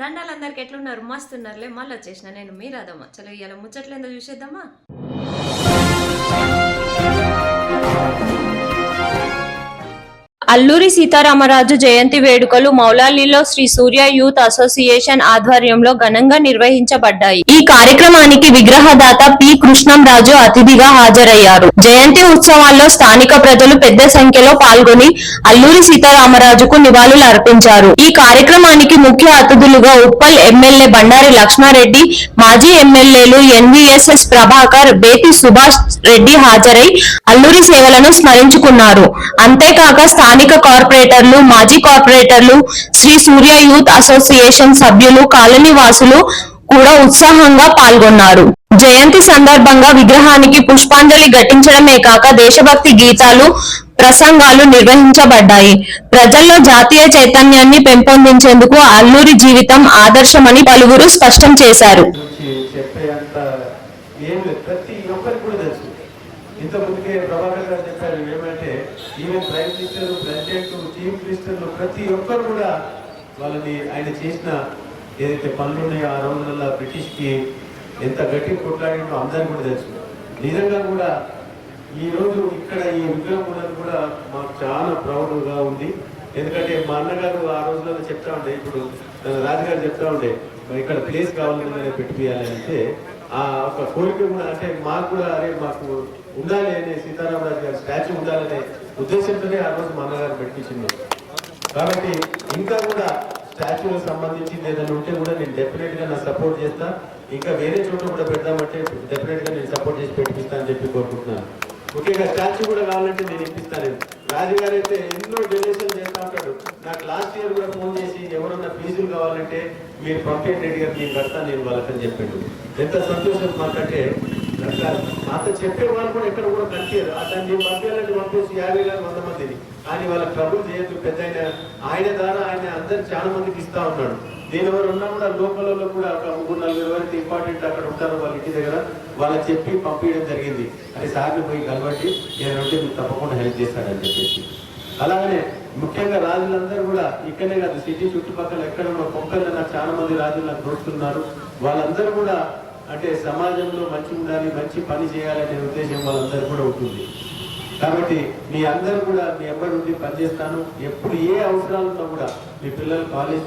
దండాలు అందరికి ఎట్లున్నారు? మస్తున్నారులే మళ్ళీ వచ్చేసిన నేను మీరాదమ్మా. చలో ఇవాళ ముచ్చట్లేందో చూసేద్దామా? అల్లూరి సీతారామరాజు జయంతి వేడుకలు మౌలాలీలో శ్రీ సూర్య యూత్ అసోసియేషన్ ఆధ్వర్యంలో ఘనంగా నిర్వహించబడ్డాయి. ఈ కార్యక్రమానికి విగ్రహదాత పి. కృష్ణంరాజు అతిథిగా హాజరయ్యారు. జయంతి ఉత్సవాల్లో స్థానిక ప్రజలు పెద్ద సంఖ్యలో పాల్గొని అల్లూరి సీతారామరాజుకు నివాళులు అర్పించారు. ఈ కార్యక్రమానికి ముఖ్య అతిథులుగా ఉప్పల్ ఎమ్మెల్యే బండారి లక్ష్మారెడ్డి మాజీ ఎమ్మెల్యేలు ఎన్వీఎస్ఎస్ ప్రభాకర్ బేతి సుభాష్ రెడ్డి హాజరై అల్లూరి సేవలను స్మరించుకున్నారు. అంతేకాక స్థానిక స్థానిక కార్పొరేటర్లు మాజీ కార్పొరేటర్లు శ్రీ సూర్య యూత్ అసోసియేషన్ సభ్యులు కాలనీ వాసులు కూడా ఉత్సాహంగా పాల్గొన్నారు. జయంతి సందర్భంగా విగ్రహానికి పుష్పాంజలి ఘటించడమే కాక దేశభక్తి గీతాలు ప్రసంగాలు నిర్వహించబడ్డాయి. ప్రజల్లో జాతీయ చైతన్యాన్ని పెంపొందించేందుకు అల్లూరి జీవితం ఆదర్శమని పలువురు స్పష్టం చేశారు గురించి చెప్పేంత ఏం లేదు ప్రతి ఒక్కరికి కూడా తెలుసు ఇంత ముందుకే ప్రభాకర్ గారు చెప్పారు ఏమంటే even prime minister president chief మినిస్టర్లు ప్రతి ఒక్కరు కూడా వాళ్ళని ఆయన చేసిన ఏదైతే పనులు ఉన్నాయో ఆ రోజులలో బ్రిటిష్కి ఎంత గట్టి కొట్లాడినో అందరికీ కూడా తెలుసు. నిజంగా కూడా ఈ రోజు ఇక్కడ ఈ విగ్రహం ఉన్నది కూడా మాకు చాలా ప్రౌడ్గా ఉంది. ఎందుకంటే మా అన్నగారు ఆ రోజులలో చెప్తా ఉండే ఇప్పుడు రాజుగారు చెప్తా ఉండే ఇక్కడ ప్లేస్ కావాలని పెట్టియాలి అంటే ఆ ఒక కోరిక కూడా అంటే మాకు కూడా అరే మాకు ఉండాలి అనే సీతారామరాజు గారి స్టాచ్యూ ఉండాలనే ఉద్దేశంతోనే ఆ రోజు మా అన్నగారు పెట్టించింది. కాబట్టి ఇంకా కూడా స్టాచ్యూకి సంబంధించి ఏదైనా ఉంటే కూడా నేను డెఫినెట్గా నా సపోర్ట్ చేస్తా. ఇంకా వేరే చోట కూడా పెడదామంటే డెఫినెట్గా నేను సపోర్ట్ చేసి పెట్టిస్తాను అని చెప్పి కోరుకుంటున్నాను. ముఖ్యంగా స్టాచ్యూ కూడా కావాలంటే నేను ఇప్పిస్తాను. రాజుగారు అయితే ఎన్నో డొనేషన్ చేస్తా ఉంటాడు. నాకు లాస్ట్ ఇయర్ కూడా ఫోన్ చేసి ఎవరన్నా ఫీజులు కావాలంటే మీరు పంపేయండి రెడ్డి గారు నేను కడతాను నేను వాళ్ళకని చెప్పాడు. ఎంత సంతోషం మాకంటే అంత చెప్పే వాళ్ళు కూడా ఎక్కడ కూడా కట్టారు అతన్ని నేను పంపించాలంటే పంపేసి యాభై గారు వంద మందిని. కానీ వాళ్ళ ట్రబుల్ చేయొద్దు పెద్ద ఆయన. ఆయన ద్వారా ఆయన అందరు చాలా మందికి ఇస్తా ఉన్నాడు. నేను ఎవరు ఉన్నా కూడా లోకల్లో కూడా ఒక మూడు నలుగురు వరకు ఇంపార్టెంట్ అక్కడ ఉంటారు వాళ్ళ ఇంటి దగ్గర. వాళ్ళకి చెప్పి పంపించడం జరిగింది. అది సార్ని పోయి కలబట్టి నేను ఉంటే మీకు తప్పకుండా హెల్ప్ చేస్తాడని చెప్పేసి. అలాగనే ముఖ్యంగా రాజులందరూ కూడా ఇక్కడే కాదు సిటీ చుట్టుపక్కల ఎక్కడ ఉన్న కొంకల్లో నాకు చాలా మంది రాజులు నాకు దోస్తున్నారు. వాళ్ళందరూ కూడా అంటే సమాజంలో మంచి ఉండాలి మంచి పని చేయాలనే ఉద్దేశం వాళ్ళందరూ కూడా ఉంటుంది. కాబట్టి మీ అందరూ కూడా మీ ఎంబడి ఉండి పనిచేస్తాను. ఎప్పుడు ఏ అవసరాలు ఉన్నా కూడా మీ పిల్లలు కాలేజ్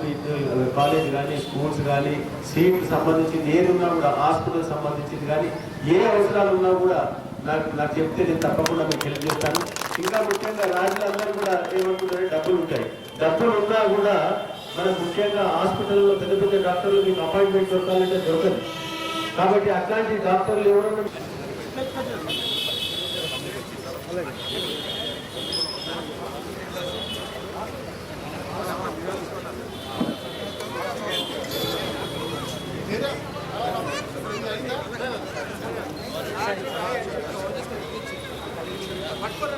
కాలేజ్ కానీ స్కూల్స్ కానీ సీట్కి సంబంధించింది ఏది ఉన్నా కూడా హాస్పిటల్ సంబంధించింది కానీ ఏ అవసరాలు ఉన్నా కూడా నాకు నాకు చెప్తే నేను తప్పకుండా మీకు హెల్ప్ చేస్తాను ఇంకా ముఖ్యంగా రాజులందరూ కూడా ఏమనుకుంటారు? డబ్బులు ఉంటాయి. డబ్బులు ఉన్నా కూడా మనకు ముఖ్యంగా హాస్పిటల్లో పెద్ద పెద్ద డాక్టర్లు మీకు అపాయింట్మెంట్ దొరకాలంటే దొరకదు. కాబట్టి అట్లాంటి డాక్టర్లు ఎవరన్నా పట్టుకోరా